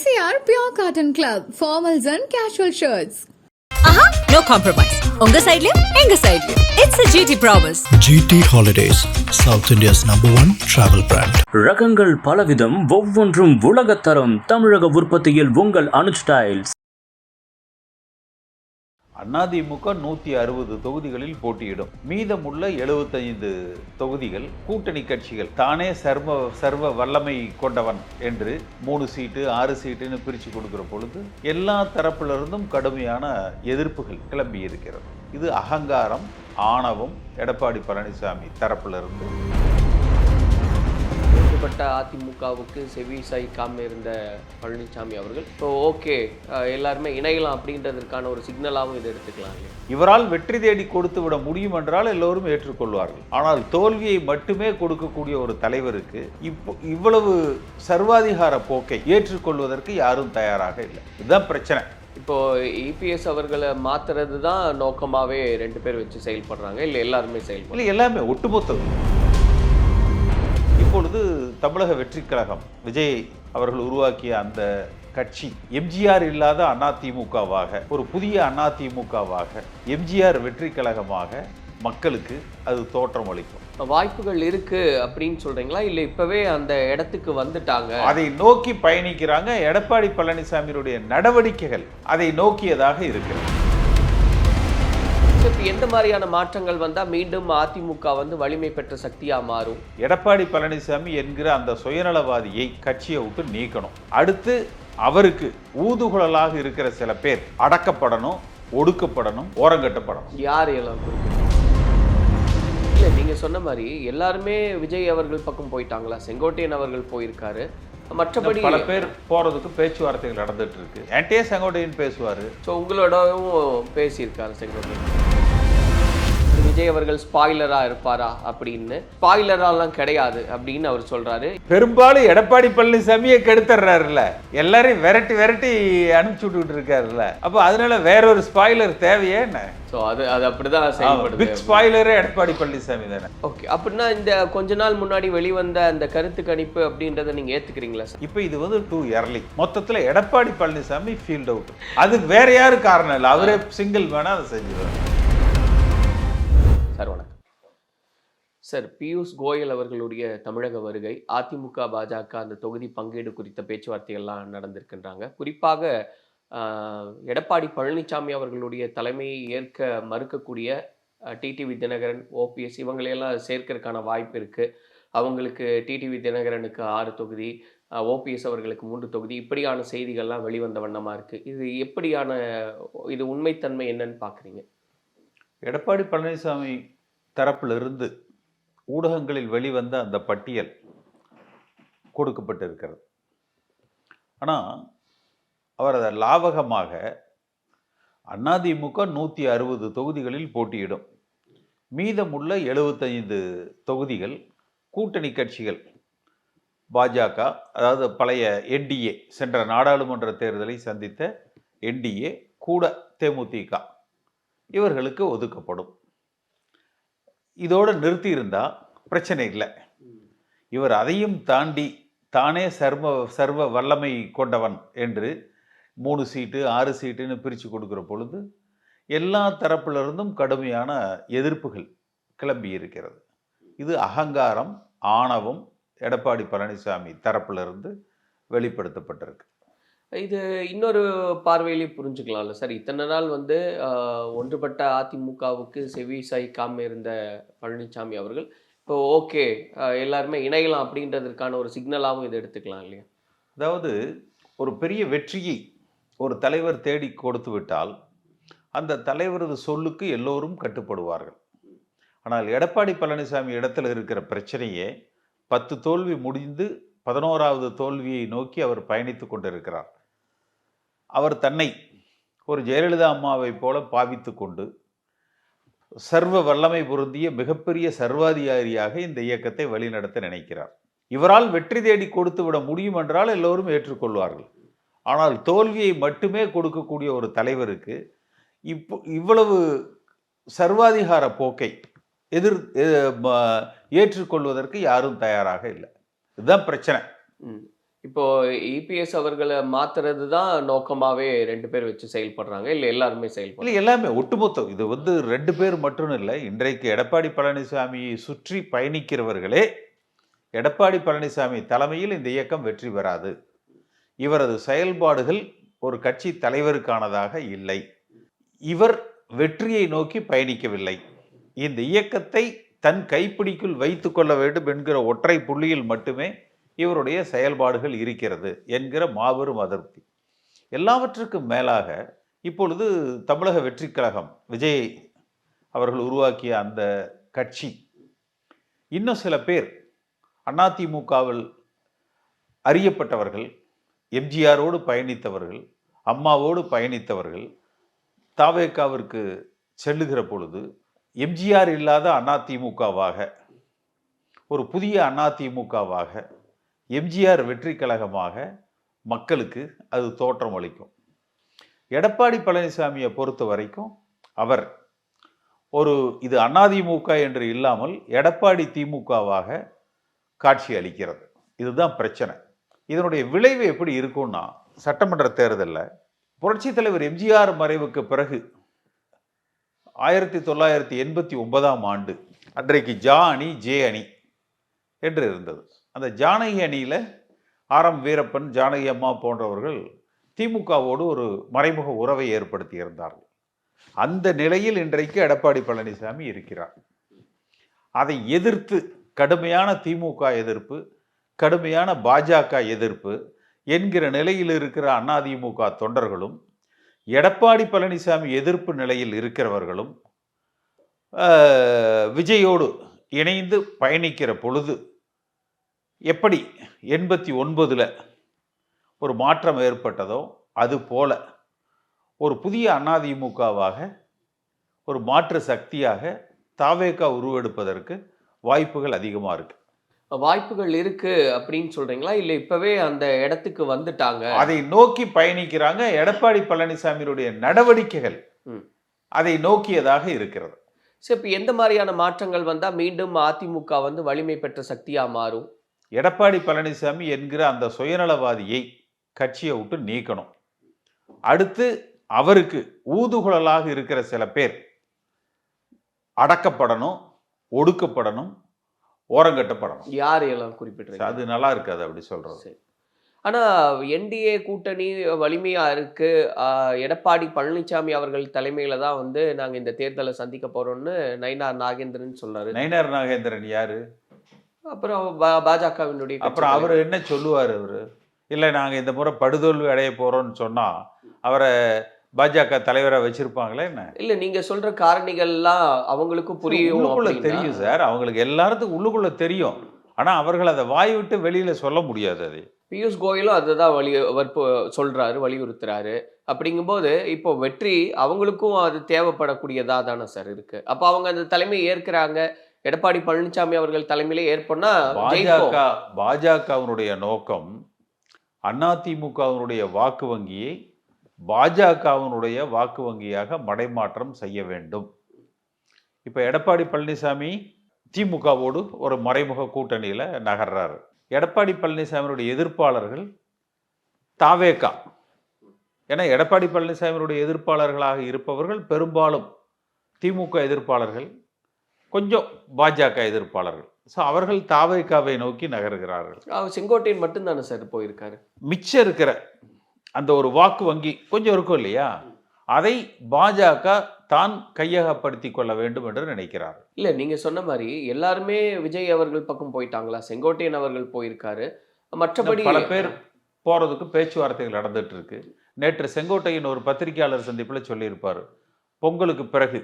MCR Pure Cotton Club, formals and casual shirts. ஆஹா no compromise உங்க சைடுலயும் எங்க சைடுலயும் it's a GT promise GT Holidays, South India's number one travel brand. ரகங்கள் பலவிதம் ஒவ்வொன்றும் உலகத்தரம் தமிழக உற்பத்தியில் உங்கள் அனு ஸ்டைல்ஸ் அதிமுக நூற்றி அறுபது தொகுதிகளில் போட்டியிடும். மீதமுள்ள எழுபத்தைந்து தொகுதிகள் கூட்டணி கட்சிகள். தானே சர்வ சர்வ வல்லமை கொண்டவன் என்று மூணு சீட்டு ஆறு சீட்டுன்னு பிரித்து கொடுக்குற பொழுது எல்லா தரப்பிலிருந்தும் கடுமையான எதிர்ப்புகள் கிளம்பி இருக்கிறது. இது அகங்காரம் ஆணவம் எடப்பாடி பழனிசாமி தரப்பிலிருந்து. ஒன்றுபட்ட அதிமுகவுக்கு செவி சாய்க்காம இருந்த பழனிசாமி அவர்கள். இப்போ ஓகே எல்லாருமே இணையலாம் அப்படின்றதற்கான ஒரு சிக்னலாகவும் இதை எடுத்துக்கலாம்? இவரால் வெற்றி தேடி கொடுத்து விட முடியும் என்றால் எல்லோரும் ஏற்றுக்கொள்வார்கள். ஆனால் தோல்வியை மட்டுமே கொடுக்கக்கூடிய ஒரு தலைவருக்கு இப்போ இவ்வளவு சர்வாதிகார போக்கை ஏற்றுக்கொள்வதற்கு யாரும் தயாராக இல்லை. இதுதான் பிரச்சனை. இப்போ இபிஎஸ் அவர்களை மாத்துறது தான் நோக்கமாவே ரெண்டு பேர் வச்சு செயல்படுறாங்க இல்லை எல்லாருமே செயல்படுறாங்க? இல்லை எல்லாமே ஒட்டுமொத்தம். இப்பொழுது தமிழக வெற்றி கழகம் விஜய் அவர்கள் உருவாக்கிய அந்த கட்சி எம்ஜிஆர் இல்லாத அதிமுகவாக ஒரு புதிய அதிமுகவாக எம்ஜிஆர் வெற்றி கழகமாக மக்களுக்கு அது தோற்றமளிக்கும் வாய்ப்புகள் இருக்கு அப்படின்னு சொல்றீங்களா? இல்லை இப்பவே அந்த இடத்துக்கு வந்துட்டாங்க? அதை நோக்கி பயணிக்கிறாங்க எடப்பாடி பழனிசாமியினுடைய நடவடிக்கைகள். அதை நோக்கியதாக இருக்கிறது. இப்போ எந்த மாதிரியான மாற்றங்கள் வந்தா மீண்டும் அதிமுக வந்து வலிமை பெற்ற சக்தியா மாறும்? எடப்பாடி பழனிசாமி என்கிற அந்த சுயநலவாதியை கட்சியை விட்டு நீக்கணும். அடுத்து அவருக்கு ஊதுகுழலாக இருக்கிற சில பேர் அடக்கப்படணும் ஒடுக்கப்படணும் ஓரங்கட்டப்படணும். யார் எல்லாம் இல்லை நீங்க சொன்ன மாதிரி எல்லாருமே விஜய் அவர்கள் பக்கம் போயிட்டாங்களா? செங்கோட்டையன் அவர்கள் போயிருக்காரு. மற்றபடி பல பேர் போறதுக்கு பேச்சுவார்த்தைகள் நடந்துட்டு இருக்கு. என்கிட்டயே செங்கோட்டையன் பேசுவாரு. ஸோ உங்களோடவும் பேசியிருக்காரு செங்கோட்டையன். விஜய் அவர்கள் ஸ்பாய்லரா இருப்பாரா அப்படின்னு. ஸ்பாய்லராலாம் கிடையாது அப்படின்னு அவர் சொல்றாரு. பெரும்பாலும் எடப்பாடி பழனிசாமியை கெடுத்துறாருல எல்லாரையும் விரட்டி விரட்டி அனுப்பிச்சு விட்டுக்கிட்டு இருக்காருல்ல அப்போ அதனால வேற ஒரு ஸ்பாய்லர் தேவையே என்ன? ஸோ அது அது அப்படிதான் செயல்படுது. பிக் ஸ்பாய்லரே எடப்பாடி பழனிசாமி தானே. ஓகே அப்படின்னா இந்த கொஞ்ச நாள் முன்னாடி வெளிவந்த அந்த கருத்து கணிப்பு அப்படின்றத நீங்க ஏத்துக்கிறீங்களா சார் இப்போ இது வந்து டூ இயர்லி மொத்தத்தில் எடப்பாடி பழனிசாமி ஃபீல்ட் அவுட் அது வேற யாரு காரணம் இல்லை? அவரே சிங்கிள் வேணா அதை செஞ்சுருவாரு. சார் வணக்கம். சார் பியூஷ் கோயல் அவர்களுடைய தமிழக வருகை அதிமுக பாஜக அந்த தொகுதி பங்கீடு குறித்த பேச்சுவார்த்தைகள்லாம் நடந்திருக்கின்றாங்க. குறிப்பாக எடப்பாடி பழனிசாமி அவர்களுடைய தலைமையை ஏற்க மறுக்கக்கூடிய டிடிவி தினகரன் ஓபிஎஸ் இவங்களையெல்லாம் சேர்க்கறதுக்கான வாய்ப்பு இருக்குது அவங்களுக்கு டிடிவி தினகரனுக்கு ஆறு தொகுதி ஓபிஎஸ் அவர்களுக்கு மூன்று தொகுதி இப்படியான செய்திகள்லாம் வெளிவந்த வண்ணமாக இருக்குது இது எப்படியான இது உண்மைத்தன்மை என்னன்னு பார்க்குறீங்க எடப்பாடி பழனிசாமி தரப்பிலிருந்து ஊடகங்களில் வெளிவந்த அந்த பட்டியல் கொடுக்கப்பட்டிருக்கிறது. ஆனால் அவர் அதை லாவகமாக அதிமுக நூற்றி அறுபது தொகுதிகளில் போட்டியிடும். மீதமுள்ள எழுபத்தைந்து தொகுதிகள் கூட்டணி கட்சிகள் பாஜக அதாவது பழைய என்டிஏ சென்ற நாடாளுமன்ற தேர்தலை சந்தித்த என்டிஏ கூட தேமுதிக. இவர்களுக்கு ஒதுக்கப்படும். இதோடு நிறுத்தியிருந்தால் பிரச்சனை இல்லை. இவர் அதையும் தாண்டி தானே சர்வ சர்வ வல்லமை கொண்டவன் என்று மூணு சீட்டு ஆறு சீட்டுன்னு பிரித்து கொடுக்குற பொழுது எல்லா தரப்பிலிருந்தும் கடுமையான எதிர்ப்புகள் கிளம்பி இருக்கிறது. இது அகங்காரம் ஆணவம் எடப்பாடி பழனிசாமி தரப்பிலிருந்து வெளிப்படுத்தப்பட்டிருக்கு. இது இன்னொரு பார்வையிலையும் புரிஞ்சுக்கலாம்ல. சார் இத்தனை நாள் வந்து ஒன்றுபட்ட அதிமுகவுக்கு செவி சாய்க்காம இருந்த பழனிசாமி அவர்கள் இப்போ ஓகே எல்லாருமே இணையலாம் அப்படின்றதற்கான ஒரு சிக்னலாகவும் இதை எடுத்துக்கலாம் இல்லையா? அதாவது ஒரு பெரிய வெற்றியை ஒரு தலைவர் தேடி கொடுத்து விட்டால் அந்த தலைவரது சொல்லுக்கு எல்லோரும் கட்டுப்படுவார்கள். ஆனால் எடப்பாடி பழனிசாமி இடத்துல இருக்கிற பிரச்சனையே பத்து தோல்வி முடிந்து பதினோராவது தோல்வியை நோக்கி அவர் பயணித்து கொண்டிருக்கிறார். அவர் தன்னை ஒரு ஜெயலலிதா அம்மாவை போல பாவித்து கொண்டு சர்வ வல்லமை பொருந்திய மிகப்பெரிய சர்வாதிகாரியாக இந்த இயக்கத்தை வழிநடத்த நினைக்கிறார். இவரால் வெற்றி தேடி கொடுத்து விட முடியும் என்றால் எல்லோரும் ஏற்றுக்கொள்வார்கள். ஆனால் தோல்வியை மட்டுமே கொடுக்கக்கூடிய ஒரு தலைவருக்கு இப்போ இவ்வளவு சர்வாதிகார போக்கை எதிர் ஏற்றுக்கொள்வதற்கு யாரும் தயாராக இல்லை. இதுதான் பிரச்சனை. இப்போ இபிஎஸ் அவர்களை மாத்துறது தான் நோக்கமாவே ரெண்டு பேர் வச்சு செயல்படுறாங்க இல்லை எல்லாருமே இல்லை எல்லாமே ஒட்டுமொத்தம். இது வந்து ரெண்டு பேர் மட்டும் இல்லை இன்றைக்கு எடப்பாடி பழனிசாமியை சுற்றி பயணிக்கிறவர்களே எடப்பாடி பழனிசாமி தலைமையில் இந்த இயக்கம் வெற்றி பெறாது. இவரது செயல்பாடுகள் ஒரு கட்சி தலைவருக்கானதாக இல்லை. இவர் வெற்றியை நோக்கி பயணிக்கவில்லை. இந்த இயக்கத்தை தன் கைப்பிடிக்குள் வைத்து கொள்ள வேண்டும் என்கிற ஒற்றை புள்ளியில் மட்டுமே இவருடைய செயல்பாடுகள் இருக்கிறது என்கிற மாபெரும் அதிருப்தி. எல்லாவற்றுக்கும் மேலாக இப்பொழுது தமிழக வெற்றிக் கழகம் விஜய் அவர்கள் உருவாக்கிய அந்த கட்சி இன்னும் சில பேர் அதிமுகவில் அறியப்பட்டவர்கள் எம்ஜிஆரோடு பயணித்தவர்கள் அம்மாவோடு பயணித்தவர்கள் தாவேக்காவிற்கு செல்லுகிற பொழுது எம்ஜிஆர் இல்லாத அதிமுகவாக ஒரு புதிய அதிமுகவாக எம்ஜிஆர் வெற்றி கழகமாக மக்களுக்கு அது தோற்றம் அளிக்கும். எடப்பாடி பழனிசாமியை பொறுத்த வரைக்கும் அவர் ஒரு இது அதிமுக என்று இல்லாமல் எடப்பாடி திமுகவாக காட்சி அளிக்கிறது. இதுதான் பிரச்சனை. இதனுடைய விளைவு எப்படி இருக்கும்னா சட்டமன்ற தேர்தலில் புரட்சித் தலைவர் எம்ஜிஆர் மறைவுக்கு பிறகு ஆயிரத்தி தொள்ளாயிரத்தி எண்பத்தி ஒன்பதாம் ஆண்டு அன்றைக்கு ஜா அணி ஜே அணி என்று இருந்தது. அந்த ஜானகி அணியில் ஆர் எம் வீரப்பன் ஜானகி அம்மா போன்றவர்கள் திமுகவோடு ஒரு மறைமுக உறவை ஏற்படுத்தி இருந்தார்கள். அந்த நிலையில் இன்றைக்கு எடப்பாடி பழனிசாமி இருக்கிறார். அதை எதிர்த்து கடுமையான திமுக எதிர்ப்பு கடுமையான பாஜக எதிர்ப்பு என்கிற நிலையில் இருக்கிற அதிமுக தொண்டர்களும் எடப்பாடி பழனிசாமி எதிர்ப்பு நிலையில் இருக்கிறவர்களும் விஜயோடு இணைந்து பயணிக்கிற பொழுது எப்படி எண்பத்தி ஒன்பதில் ஒரு மாற்றம் ஏற்பட்டதோ அது போல ஒரு புதிய அதிமுகவாக ஒரு மாற்று சக்தியாக தாவேகா உருவெடுப்பதற்கு வாய்ப்புகள் அதிகமாக இருக்கு. வாய்ப்புகள் இருக்கு அப்படின்னு சொல்றீங்களா? இல்ல இப்பவே அந்த இடத்துக்கு வந்துட்டாங்க? அதை நோக்கி பயணிக்கிறாங்க எடப்பாடி பழனிசாமியினுடைய நடவடிக்கைகள். ம். அதை நோக்கியதாக இருக்கிறது. சரி இப்ப எந்த மாதிரியான மாற்றங்கள் வந்தா மீண்டும் அதிமுக வந்து வலிமை பெற்ற சக்தியா மாறும்? எடப்பாடி பழனிசாமி என்கிற அந்த சுயநலவாதியை கட்சியை விட்டு நீக்கணும். அடுத்து அவருக்கு ஊதுகுழலாக இருக்கிற சில பேர் அடக்கப்படணும் ஒடுக்கப்படணும் ஓரங்கட்டப்படணும். யார் எல்லாம் குறிப்பிட்டிருக்கீங்க? அது நல்லா இருக்காது அப்படி சொல்றது. சரி. ஆனா என்டிஏ கூட்டணி வலிமையா இருக்கு. ஆஹ் எடப்பாடி பழனிசாமி அவர்கள் தலைமையில தான் வந்து நாங்க இந்த தேர்தலை சந்திக்க போறோம்னு நயினார் நாகேந்திரன் சொல்றாரு. நயினார் நாகேந்திரன் யாரு? அப்புறம் பாஜகவினுடைய அப்புறம் அவர். என்ன சொல்லுவார் அவரு? இல்லை நாங்கள் இந்த முறை படுதோல்வி அடைய போறோம்னு சொன்னா அவரை பாஜக தலைவராக வச்சிருப்பாங்களே என்ன? இல்ல நீங்க சொல்ற காரணிகள்லாம் அவங்களுக்கும் புரியும் உள்ளுக்குள்ள தெரியும் சார். அவங்களுக்கு எல்லாத்துக்கும் உள்ளுக்குள்ள தெரியும். ஆனா அவர்கள் அதை வாய் விட்டு வெளியில சொல்ல முடியாது அது. பியூஷ் கோயலும் அதுதான் வலி வற்பு சொல்றாரு வலியுறுத்துறாரு. அப்படிங்கும்போது இப்போ வெற்றி அவங்களுக்கும் அது தேவைப்படக்கூடியதா தானே சார் இருக்கு. அப்போ அவங்க அந்த தலைமையை ஏற்கிறாங்க எடப்பாடி பழனிசாமி அவர்கள் தலைமையிலே ஏற்போனா பாஜக பாஜகவினுடைய நோக்கம் அதிமுகவினுடைய வாக்கு வங்கியை பாஜகவினுடைய வாக்கு வங்கியாக மடைமாற்றம் செய்ய வேண்டும். இப்போ எடப்பாடி பழனிசாமி திமுகவோடு ஒரு மறைமுக கூட்டணியில் நகர்றாரு. எடப்பாடி பழனிசாமியுடைய எதிர்ப்பாளர்கள் தாவேகா. ஏன்னா எடப்பாடி பழனிசாமியுடைய எதிர்ப்பாளர்களாக இருப்பவர்கள் பெரும்பாலும் திமுக எதிர்ப்பாளர்கள் கொஞ்சம் பாஜக எதிர்ப்பாளர்கள். ஸோ அவர்கள் தாவேகாவை நோக்கி நகர்கிறார்கள். அவர் செங்கோட்டையன் மட்டும்தானே சார் போயிருக்காரு மிச்சம் இருக்கிற அந்த ஒரு வாக்கு வங்கி கொஞ்சம் இருக்கும் இல்லையா? அதை பாஜக தான் கையகப்படுத்தி கொள்ள வேண்டும் என்று நினைக்கிறார். இல்ல நீங்க சொன்ன மாதிரி எல்லாருமே விஜய் அவர்கள் பக்கம் போயிட்டாங்களா? செங்கோட்டையன் அவர்கள் போயிருக்காரு. மற்றபடி பல பேர் போறதுக்கு பேச்சுவார்த்தைகள் நடந்துட்டு இருக்கு. நேற்று செங்கோட்டையின் ஒரு பத்திரிகையாளர் சந்திப்பில் சொல்லியிருப்பார். பொங்கலுக்கு பிறகு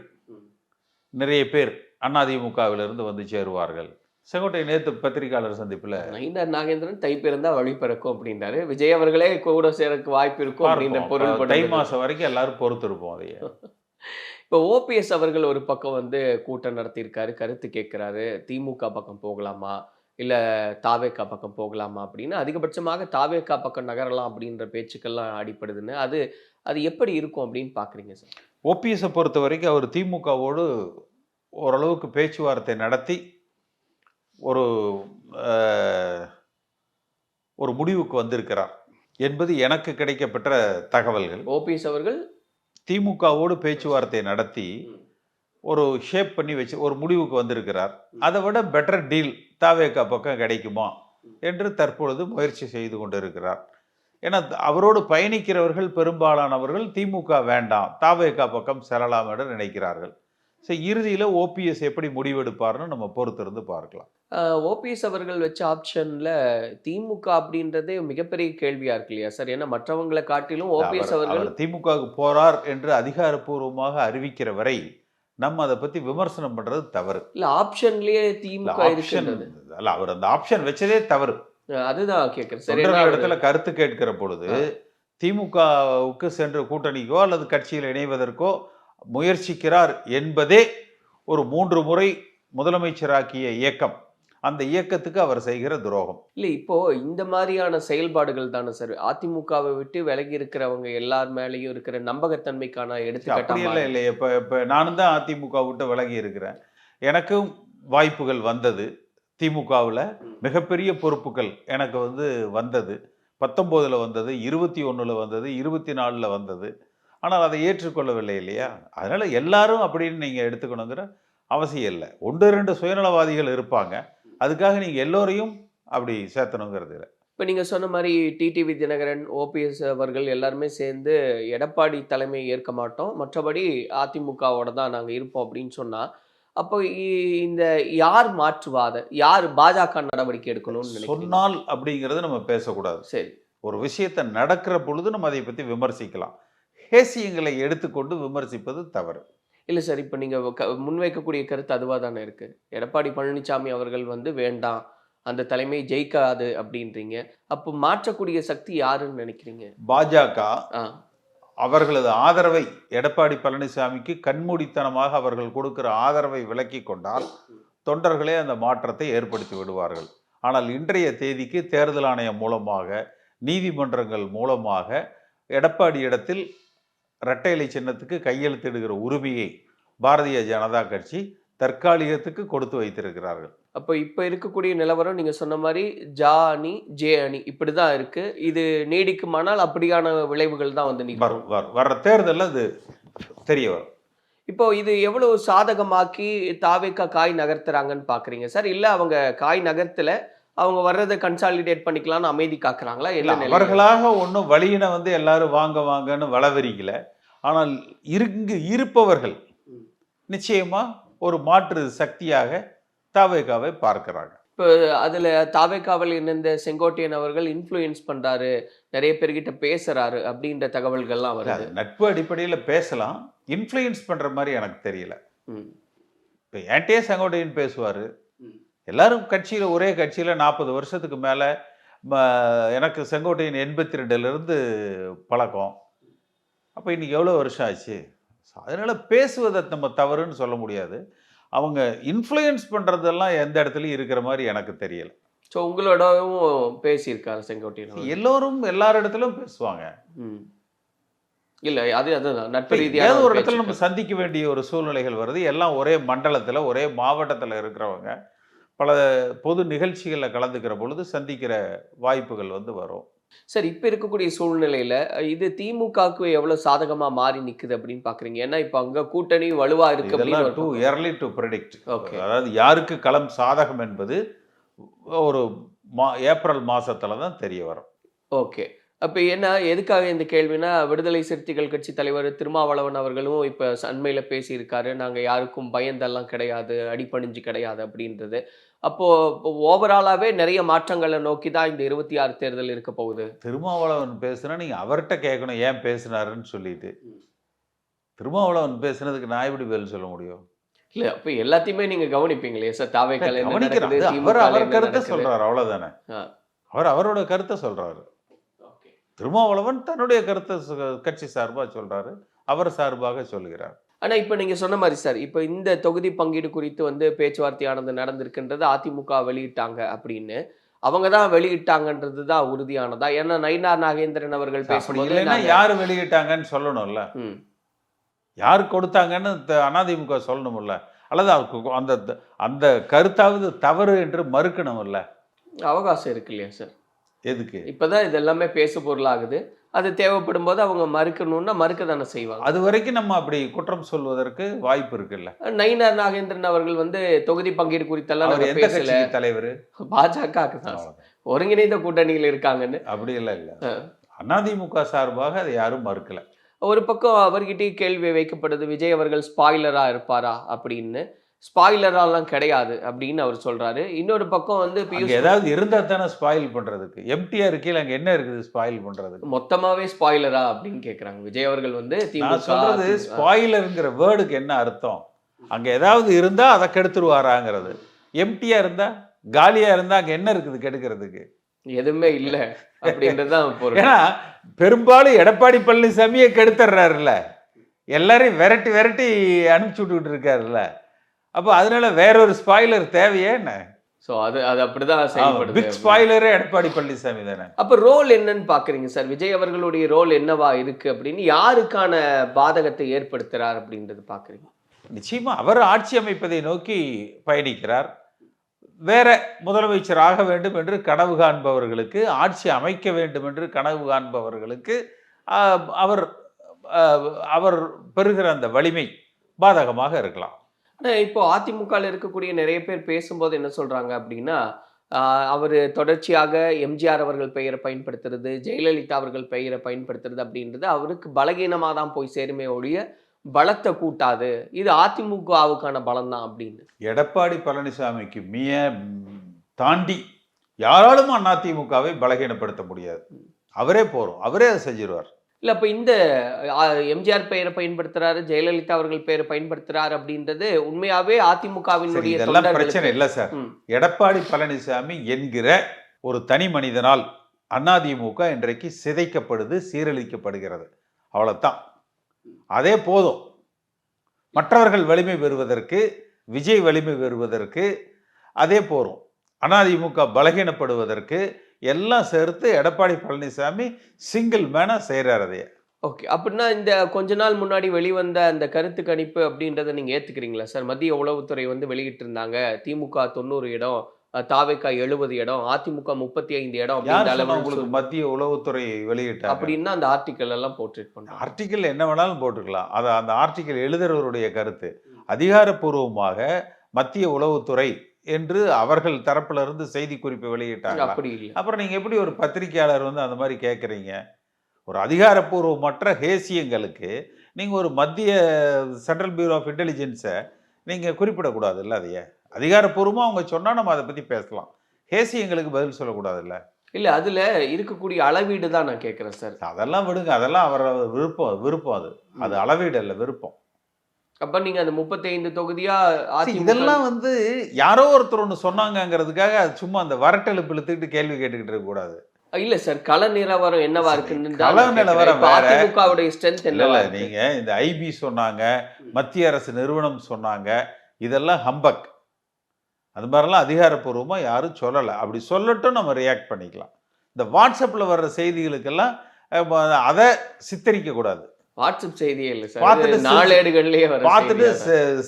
நிறைய பேர் அதிமுகவிலிருந்து வந்து சேருவார்கள். செங்கோட்டை நேற்று பத்திரிகையாளர் சந்திப்பில் நயினார் நாகேந்திரன் தை பிறந்தா வழி பிறக்கும் அப்படின்றாரு. விஜய் அவர்களே கூட சேரக்கு வாய்ப்பு இருக்கும் அப்படின்ற பொருள். தை. மாசம் வரைக்கும் எல்லாரும் பொறுத்திருப்போம் அதையே. இப்போ ஓபிஎஸ் அவர்கள் ஒரு பக்கம் வந்து கூட்டம் நடத்தியிருக்காரு கருத்து கேட்கிறாரு. திமுக பக்கம் போகலாமா? இல்ல தாவேக்கா பக்கம் போகலாமா அப்படின்னு? அதிகபட்சமாக தாவேக்கா பக்கம் நகரலாம் அப்படின்ற பேச்சுக்கள்லாம் அடிப்படுதுன்னு அது அது எப்படி இருக்கும் அப்படின்னு பாக்குறீங்க சார்? ஓபிஎஸை பொறுத்த வரைக்கும் அவர் திமுகவோடு ஓரளவுக்கு பேச்சுவார்த்தை நடத்தி ஒரு ஒரு முடிவுக்கு வந்திருக்கிறார் என்பது எனக்கு கிடைக்கப்பெற்ற தகவல்கள். ஓபிஎஸ் அவர்கள் திமுகவோடு பேச்சுவார்த்தை நடத்தி ஒரு ஷேப் பண்ணி வச்சு ஒரு முடிவுக்கு வந்திருக்கிறார். அதை விட பெட்டர் டீல் தாவேக்கா பக்கம் கிடைக்குமா என்று தற்பொழுது முயற்சி செய்து கொண்டிருக்கிறார். ஏன்னா அவரோடு பயணிக்கிறவர்கள் பெரும்பாலானவர்கள் திமுக வேண்டாம் தாவேக்கா பக்கம் செல்லலாம் என்று நினைக்கிறார்கள். ஸோ இறுதியில் ஓபிஎஸ் எப்படி முடிவெடுப்பார்னு நம்ம பொறுத்திருந்து பார்க்கலாம். ஓபிஎஸ் அவர்கள் வச்ச ஆப்ஷன்ல திமுக அப்படின்றதே மிகப்பெரிய கேள்வியா இருக்கு இல்லையா சார்? ஏன்னா மற்றவங்களை காட்டிலும் ஓபிஎஸ் அவர் அவர்கள் அவர் திமுகவுக்கு போறார் என்று அதிகாரப்பூர்வமாக அறிவிக்கிற வரை நம்ம அதை பத்தி விமர்சனம் பண்றது தவறு. இல்ல ஆப்ஷன்லயே திமுக அல்ல அவர் அந்த ஆப்ஷன் வச்சதே தவறு. அதுதான் கேட்கறேன் சரி. இடத்துல கருத்து கேட்கிற பொழுது. திமுகவுக்கு சென்று கூட்டணிக்கோ அல்லது கட்சியில் இணைவதற்கோ முயற்சிக்கிறார் என்பதே ஒரு மூன்று முறை முதலமைச்சராக்கிய இயக்கம். அந்த இயக்கத்துக்கு அவர் செய்கிற துரோகம். இல்ல இப்போ இந்த மாதிரியான செயல்பாடுகள் தானே சார்? அதிமுகவை விட்டு விலகி இருக்கிறவங்க எல்லார் மேலயும் இருக்கிற நம்பகத்தன்மைக்கான எடுத்துக்காட்டா மாறி- இல்லை. இப்போ இப்போ நானும் தான் அதிமுக விட்டு விலகி இருக்கிறேன். எனக்கும் வாய்ப்புகள் வந்தது. திமுகவில் மிகப்பெரிய பொறுப்புகள் எனக்கு வந்து வந்தது. பத்தொம்போதில் வந்தது இருபத்தி ஒன்றில் வந்தது இருபத்தி நாலில் வந்தது. ஆனால் அதை ஏற்றுக்கொள்ளவில்லை இல்லையா? அதனால் எல்லாரும் அப்படின்னு நீங்கள் எடுத்துக்கணுங்கிற அவசியம் இல்லை. ஒன்று ரெண்டு சுயநலவாதிகள் இருப்பாங்க. அதுக்காக நீங்கள் எல்லோரையும் அப்படி சேர்த்தணுங்கிறது இல்லை. இப்ப நீங்க சொன்ன மாதிரி டிடிவி தினகரன் ஓபிஎஸ் அவர்கள் எல்லாருமே சேர்ந்து எடப்பாடி தலைமையை ஏற்க மாட்டோம். மற்றபடி அதிமுகவோட தான் நாங்க இருப்போம் அப்படின்னு சொன்னா அப்போ இந்த யார் மாற்றுவாத யார் பாஜக நடவடிக்கை எடுக்கணும்னு சொன்னால் அப்படிங்கிறது நம்ம பேசக்கூடாது. சரி. ஒரு விஷயத்தை நடக்கிற பொழுது நம்ம அதை பற்றி விமர்சிக்கலாம். ஹேசியங்களை எடுத்துக்கொண்டு விமர்சிப்பது தவறு. இல்ல சார் இப்போ நீங்க க- முன்வைக்கக்கூடிய கருத்து அதுவா தானே இருக்கு. எடப்பாடி பழனிசாமி அவர்கள் வந்து வேண்டாம் அந்த தலைமை ஜெயிக்காது அப்படின்றீங்க. அப்போ மாற்றக்கூடிய சக்தி யாருன்னு நினைக்கிறீங்க? பாஜக அவர்களது ஆதரவை எடப்பாடி பழனிசாமிக்கு கண்மூடித்தனமாக அவர்கள் கொடுக்கிற ஆதரவை விலக்கி கொண்டால் தொண்டர்களே அந்த மாற்றத்தை ஏற்படுத்தி விடுவார்கள். ஆனால் இன்றைய தேதிக்கு தேர்தல் ஆணையம் மூலமாக நீதிமன்றங்கள் மூலமாக எடப்பாடி இடத்தில் இரட்டை இலை சின்னத்துக்கு கையெழுத்திடுகிற உரிமையை பாரதிய ஜனதா கட்சி தற்காலிகத்துக்கு கொடுத்து வைத்திருக்கிறார்கள். அப்போ இப்போ இருக்கக்கூடிய நிலவரம் நீங்க சொன்ன மாதிரி ஜா அணி ஜே அணி இப்படிதான் இருக்கு. இது நீடிக்குமானால் அப்படியான விளைவுகள் தான் வந்து வரும் நிகழும் வரும். வர்ற தேர்தலில் அது தெரிய வரும். இப்போ இது எவ்வளவு சாதகமாக்கி தாவேக்கா காய் நகர்த்துறாங்கன்னு பாக்குறீங்க? சார் இல்ல அவங்க காய் நகர்த்தல அவங்க வர்றதை கன்சாலிடேட் பண்ணிக்கலாம்னு அமைதி காக்குறாங்களா? இல்ல? அவர்களாக ஒன்றும் வழியின வந்து எல்லாரும் வாங்க வாங்கன்னு வளவரிக்கல. ஆனால் இங்கு இருப்பவர்கள் நிச்சயமா ஒரு மாற்று சக்தியாக தாவேகாவை பார்க்கிறாங்க இப்போ அதுல தாவேக்காவில் இணைந்த செங்கோட்டையன் அவர்கள் இன்ஃப்ளூயன்ஸ் பண்றாரு நிறைய பேர்கிட்ட பேசுறாரு அப்படின்ற தகவல்கள்லாம் வருது. நட்பு அடிப்படையில் பேசலாம். இன்ஃப்ளூயன்ஸ் பண்ற மாதிரி எனக்கு தெரியல. இப்போ என்கிட்டயே செங்கோட்டையன் பேசுவார். எல்லாரும் கட்சியில் ஒரே கட்சியில் நாற்பது வருஷத்துக்கு மேலே எனக்கு செங்கோட்டையன் எண்பத்தி ரெண்டுலேருந்து பழக்கம். அப்போ இன்னைக்கு எவ்வளோ வருஷம் ஆச்சு? அதனால் பேசுவதை நம்ம தவறுன்னு சொல்ல முடியாது. அவங்க இன்ஃப்ளூயன்ஸ் பண்ணுறதெல்லாம் எந்த இடத்துலையும் இருக்கிற மாதிரி எனக்கு தெரியல. ஸோ உங்களோடவும் பேசியிருக்காரு செங்கோட்டையன். எல்லோரும் எல்லார் இடத்துலையும் பேசுவாங்க. இல்ல அது அதுதான் நட்பு இப்ப ரீதியான ஏதோ ஒரு இடத்துல நம்ம. சந்திக்க வேண்டிய ஒரு சூழ்நிலைகள் வருது. எல்லாம் ஒரே மண்டலத்தில் ஒரே மாவட்டத்தில் இருக்கிறவங்க. பல பொது நிகழ்ச்சிகளில் கலந்துக்கிற பொழுது சந்திக்கிற வாய்ப்புகள் வந்து வரும். சார் இப்ப இருக்கக்கூடிய சூழ்நிலையில இது திமுகவுக்கு எவ்வளவு சாதகமா மாறி நிக்குது அப்படின்னு பாக்குறீங்க? ஏன்னா இப்ப அங்க கூட்டணி வலுவா இருக்கு அப்படின்னு too early to predict Okay. அதாவது யாருக்கு களம் சாதகம் என்பது ஒரு மா ஏப்ரல் மாசத்துல தான் தெரிய வரும். ஓகே அப்ப என்ன எதுக்காக இந்த கேள்வினா விடுதலை சிறுத்தைகள் கட்சி தலைவர் திருமாவளவன் அவர்களும் இப்ப அண்மையில பேசியிருக்காரு. நாங்க யாருக்கும் பயந்தெல்லாம் கிடையாது அடிபணிஞ்சு கிடையாது அப்படின்றது. அப்போ ஓவராலாவே நிறைய மாற்றங்களை நோக்கி தான் இந்த இருபத்தி ஆறு தேர்தல் இருக்க போகுது. திருமாவளவன் பேசுனா நீங்க அவர்கிட்ட கேட்கணும் ஏன் பேசினாருன்னு சொல்லிட்டு. திருமாவளவன் பேசுனதுக்கு நான் எப்படி பதில் சொல்ல முடியும்? இல்ல அப்ப எல்லாத்தையுமே நீங்க கவனிப்பீங்களே சார்? நடக்குது அது அவர் அவர் கருத்தை அவ்வளவுதானே. ஆ. அவர் அவரோட கருத்தை சொல்றாரு. Okay. திருமாவளவன் தன்னுடைய கருத்தை கட்சி சார்பா சொல்றாரு அவர் சார்பாக சொல்லுகிறார் ஆனா இப்ப நீங்க சொன்ன மாதிரி சார் இப்ப இந்த தொகுதி பங்கீடு குறித்து வந்து பேச்சுவார்த்தையானது நடந்திருக்கின்றது அதிமுக வெளியிட்டாங்க அப்படின்னு. அவங்க தான் வெளியிட்டாங்கன்றது தான் உறுதியானதா? ஏன்னா நயினார் நாகேந்திரன் அவர்கள் பேசும்போது யார் வெளியிட்டாங்கன்னு சொல்லணும்ல. யார் கொடுத்தாங்கன்னு அதிமுக சொல்லணும்ல? அல்லது அவருக்கு அந்த அந்த கருத்தாவது தவறு என்று மறுக்கணும்ல? அவகாசம் இருக்கு இல்லையா சார் எதுக்கு? இப்பதான் இது எல்லாமே பேசு பொருளாகுது. அது தேவைப்படும் போது அவங்க மறுக்கணும்னா மறுக்க தானே செய்வாங்க. அது வரைக்கும் நம்ம அப்படி குற்றம் சொல்வதற்கு வாய்ப்பு இருக்குல்ல? நயினார் நாகேந்திரன் அவர்கள் வந்து தொகுதி பங்கீடு குறித்தெல்லாம் அவர் பேசல. தலைவர்? பாஜக தான். ஒருங்கிணைந்த கூட்டணியில் இருக்காங்கன்னு. அப்படி எல்லாம் இல்ல. அதிமுக சார்பாக அதை யாரும் மறுக்கல. ஒரு பக்கம் அவர்கிட்டயே கேள்வி வைக்கப்படுது விஜய் அவர்கள் ஸ்பாய்லரா இருப்பாரா? அப்படின்னு. ஸ்பாய்லராலாம் கிடையாது அப்படின்னு அவர் சொல்றாரு. இன்னொரு பக்கம் வந்து ஏதாவது இருந்தா தானே ஸ்பாயில் பண்றதுக்கு. எம்டிஆர் இருக்கையில் அங்க என்ன இருக்குது ஸ்பாயில் பண்றதுக்கு? மொத்தமாவே ஸ்பாய்லரா அப்படின்னு கேக்குறாங்க. விஜய் அவர்கள் வந்து நான் சொல்றது. ஸ்பாயிலருங்கிற வேர்டுக்கு என்ன அர்த்தம்? அங்க ஏதாவது இருந்தா அதை கெடுத்துருவாராங்கிறது. எம்டியா இருந்தா காலியா இருந்தா அங்க என்ன இருக்குது கெடுக்கிறதுக்கு? எதுவுமே இல்ல அப்படின்றதுதான் பொருள். ஏன்னா பெரும்பாலும் எடப்பாடி பழனிசாமியே கெடுத்துடுறாருல்ல எல்லாரையும் விரட்டி விரட்டி அனுப்பிச்சு விட்டுக்கிட்டு இருக்காருல்ல. அப்போ அதனால வேற ஒரு ஸ்பாயிலர் தேவையே என்ன? சோ அது அது அப்படிதான் செயல்படுது. பிக் ஸ்பாயிலரே எடப்பாடி பழனிசாமி தானே. அப்ப ரோல் என்னன்னு பாக்குறீங்க சார்? விஜய் அவர்களுடைய ரோல் என்னவா இருக்கு அப்படின்னு யாருக்கான பாதகத்தை ஏற்படுத்துறார் அப்படின்றது பாக்குறீங்க நிச்சயமா அவர் ஆட்சி அமைப்பதை நோக்கி பயணிக்கிறார். வேற முதலமைச்சர் ஆக வேண்டும் என்று கனவு காண்பவர்களுக்கு ஆட்சி அமைக்க வேண்டும் என்று கனவு காண்பவர்களுக்கு அவர் அவர் பெறுகிற அந்த வலிமை பாதகமாக இருக்கலாம். ஆனா இப்போ அதிமுகவில் இருக்கக்கூடிய நிறைய பேர் பேசும்போது என்ன சொல்றாங்க அப்படின்னா அவர் தொடர்ச்சியாக எம்ஜிஆர் அவர்கள் பெயரை பயன்படுத்துறது ஜெயலலிதா அவர்கள் பெயரை பயன்படுத்துறது அப்படின்றது அவருக்கு பலகீனமாக தான் போய் சேருமே ஒழிய பலத்தை கூட்டாது. இது அதிமுகவுக்கான பலம் தான் அப்படின்னு. எடப்பாடி பழனிசாமிக்கு மிய தாண்டி யாராலும் அதிமுகவை பலகீனப்படுத்த முடியாது. அவரே போறோம். அவரே அதை செஞ்சிருவார். இல்ல அப்ப இந்த எம்ஜிஆர் பெயரை பயன்படுத்துறாரு ஜெயலலிதா அவர்கள் பெயரை பயன்படுத்துறாரு அப்படின்றது உண்மையாவே அதிமுகவினுடைய இதெல்லாம் பிரச்சனை இல்லை சார். எடப்பாடி பழனிசாமி என்கிற ஒரு தனி மனிதனால் அதிமுக இன்றைக்கு சிதைக்கப்படுது சீரழிக்கப்படுகிறது. அவ்வளவுதான். அதே போதும். மற்றவர்கள் வலிமை பெறுவதற்கு விஜய் வலிமை பெறுவதற்கு அதே போதும். அதிமுக பலகீனப்படுவதற்கு எல்லாம் சேர்த்து எடப்பாடி பழனிசாமி சிங்கிள் மேனா செய்கிறார் அதையே. ஓகே அப்படின்னா இந்த கொஞ்ச நாள் முன்னாடி வெளிவந்த அந்த கருத்து கணிப்பு அப்படின்றத நீங்க ஏத்துக்கிறீங்களா? சார் மத்திய உளவுத்துறை வந்து வெளியிட்டு இருந்தாங்க திமுக தொண்ணூறு இடம் தாவேக்கா எழுபது இடம் அதிமுக முப்பத்தி ஐந்து இடம் உங்களுக்கு மத்திய உளவுத்துறை வெளியிட்டாங்க? அப்படின்னா அந்த ஆர்டிக்கல் எல்லாம் போர்ட்ரேட் பண்ணாங்க ஆர்டிக்கல் என்ன வேணாலும் போட்டுக்கலாம். அது அந்த ஆர்டிக்கல் எழுதுறவருடைய கருத்து. அதிகாரப்பூர்வமாக மத்திய உளவுத்துறை என்று அவர்கள் தரப்புல இருந்து செய்தி குறிப்பு வெளியிட்டாங்க அப்படி இல்லை. அப்புறம் நீங்க எப்படி ஒரு பத்திரிக்கையாளர் வந்து அந்த மாதிரி கேட்குறீங்க ஒரு அதிகாரப்பூர்வமற்ற ஹேசியங்களுக்கு நீங்க ஒரு மத்திய சென்ட்ரல் பியூரோ ஆஃப் இன்டெலிஜென்ஸை நீங்க குறிப்பிடக்கூடாதுல்ல அதையே? அதிகாரப்பூர்வமா அவங்க சொன்னா நம்ம அதை பத்தி பேசலாம். ஹேசியங்களுக்கு பதில் சொல்லக்கூடாதுல்ல? இல்ல அதுல இருக்கக்கூடிய அளவீடு தான் நான் கேட்கிறேன் சார். அதெல்லாம் விடுங்க அதெல்லாம் அவர் விருப்பம் விருப்பம் அது. அது அளவீடு அல்ல விருப்பம். அப்ப நீங்க அந்த முப்பத்தி ஐந்து தொகுதியா இதெல்லாம் வந்து யாரோ ஒருத்தர் ஒன்று சொன்னாங்கங்கிறதுக்காக அது சும்மா அந்த வரட்டெழுப்பு இழுத்துக்கிட்டு கேள்வி கேட்டுக்கிட்டு இருக்க கூடாது. இல்ல சார் கள நிலவரம் என்னவா இருக்குன்னு கள நிலவரம். அதிமுகவுடைய ஸ்ட்ரென்த் இருக்கு? நீங்க இந்த ஐபி சொன்னாங்க மத்திய அரசு நிறுவனம் சொன்னாங்க இதெல்லாம் ஹம்பக் அது மாதிரிலாம் அதிகாரப்பூர்வமா யாரும் சொல்லலை. அப்படி சொல்லட்டும் நம்ம ரியாக்ட் பண்ணிக்கலாம். இந்த வாட்ஸ்அப்ல வர்ற செய்திகளுக்கெல்லாம் அதை சித்தரிக்க கூடாது. வாட்ஸ்அப் செய்தியே இல்ல சார். பார்த்துட்டு நாளேடுகள்லயே வர பார்த்துட்டு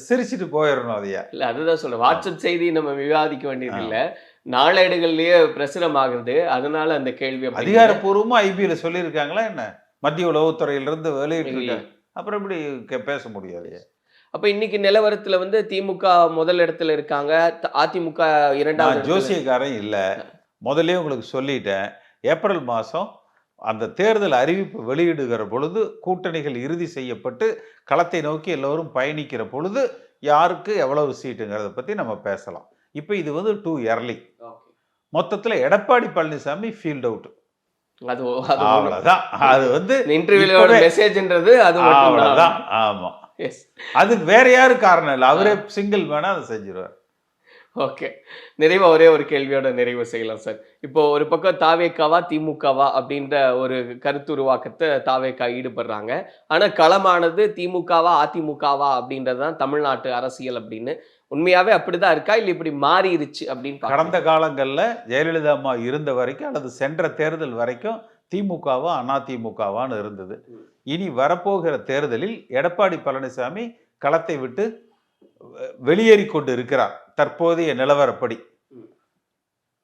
சிரிச்சிட்டு போயிடணும் அதைய. இல்ல அதுதான் சொல்றேன். வாட்ஸ்அப் செய்தி நம்ம விவாதிக்க வேண்டியது இல்ல. நாளேடுகள்லயே பிரசுரம் ஆகுது அதனால அந்த கேள்வி அப்படி அதிகாரப்பூர்வமா ஐபியில சொல்லியிருக்காங்களா என்ன? மத்திய உளவுத்துறையிலிருந்து வெளியிட்டு இல்ல. இருக்காங்க அப்புறம் எப்படி கே- பேச முடியாது அப்ப இன்னைக்கு நிலவரத்துல வந்து திமுக முதல் இடத்துல இருக்காங்க. அதிமுக இரண்டாவது ஜோசியக்காரன் இல்லை. முதல்லயே உங்களுக்கு சொல்லிட்டேன். ஏப்ரல் மாதம் அந்த தேர்தல் அறிவிப்பு வெளியிடுகிற பொழுது கூட்டணிகள் இறுதி செய்யப்பட்டு களத்தை நோக்கி எல்லோரும் பயணிக்கிற பொழுது யாருக்கு எவ்வளவு சீட்டுங்கிறத பற்றி நம்ம பேசலாம். இப்போ இது வந்து டூ இயர்லி மொத்தத்தில் எடப்பாடி பழனிசாமி ஃபீல்ட் அவுட் அது அவ்வளோதான் அது வந்து இன்டர்வியூல மெசேஜ்ன்றது அது அவ்வளோதான் ஆமாம் எஸ் அது வேற யாரும் காரணம் இல்லை? அவரே சிங்கிள் வேணா அதை செஞ்சிருவார். ஓகே. நிறைவா ஒரே ஒரு கேள்வியோட நிறைவு செய்யலாம் சார். இப்போ ஒரு பக்கம் தாவேக்காவா திமுகவா அப்படின்ற ஒரு கருத்துருவாக்கத்தை தாவேக்கா ஈடுபடுறாங்க. ஆனா களமானது திமுகவா அதிமுகவா அப்படின்றது தான் தமிழ்நாட்டு அரசியல் அப்படின்னு. உண்மையாவே அப்படிதான் இருக்கா? இல்ல இப்படி மாறிடுச்சு அப்படின்னு. கடந்த காலங்களில் ஜெயலலிதா அம்மா இருந்த வரைக்கும் அல்லது சென்ற தேர்தல் வரைக்கும் திமுகவா அதிமுகவான்னு இருந்தது. இனி வரப்போகிற தேர்தலில் எடப்பாடி பழனிசாமி களத்தை விட்டு வெளியேறி கொண்டு இருக்கிறார். தற்போதைய நிலவரப்படி.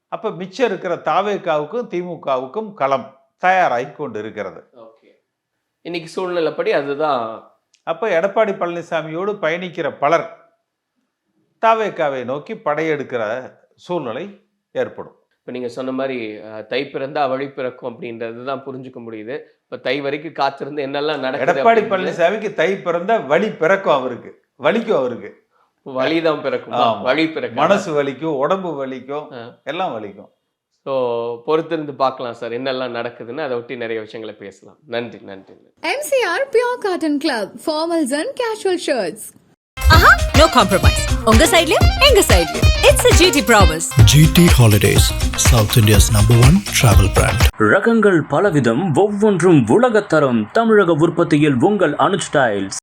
அப்போ மிச்சம் இருக்கிற தாவேக்காவுக்கும் திமுகவுக்கும் களம் தயாராகி கொண்டு இருக்கிறது ஓகே. இன்னைக்கு சூழ்நிலைப்படி அதுதான். அப்போ எடப்பாடி பழனிசாமியோடு பயணிக்கிற பலர் தாவேக்காவை நோக்கி படையெடுக்கிற சூழ்நிலை ஏற்படும். இப்போ நீங்க சொன்ன மாதிரி தை பிறந்தா வழி பிறக்கும் அப்படின்றது தான் புரிஞ்சுக்க முடியுது. இப்போ தை வரைக்கும் காத்திருந்து என்னெல்லாம் நடக்குது எடப்பாடி பழனிசாமிக்கு தை பிறந்த வழி பிறக்கும் அவருக்கு. வலிக்கும் அவருக்கு. வழிதான் பிறக்கும். வழி பிறக்கும் மனசு வலிக்கும் உடம்பு வலிக்கும். எல்லாம் வலிக்கும். ஸோ பொறுத்திருந்து பார்க்கலாம் சார் என்னெல்லாம் நடக்குதுன்னு. அதை ஒட்டி நிறைய விஷயங்களை பேசலாம். நன்றி நன்றி MCR Pure Cotton Club, formals and casual shirts. ஆஹா நோ காம்ப்ரமைஸ் உங்க சைடுலயும் எங்க சைடுலயும் it's a GT promise GT Holidays, South India's number one travel brand. ரகங்கள் பலவிதம் ஒவ்வொன்றும் உலகத்தரம் தமிழக உற்பத்தியில் உங்கள் அனுஜ் டைல்ஸ்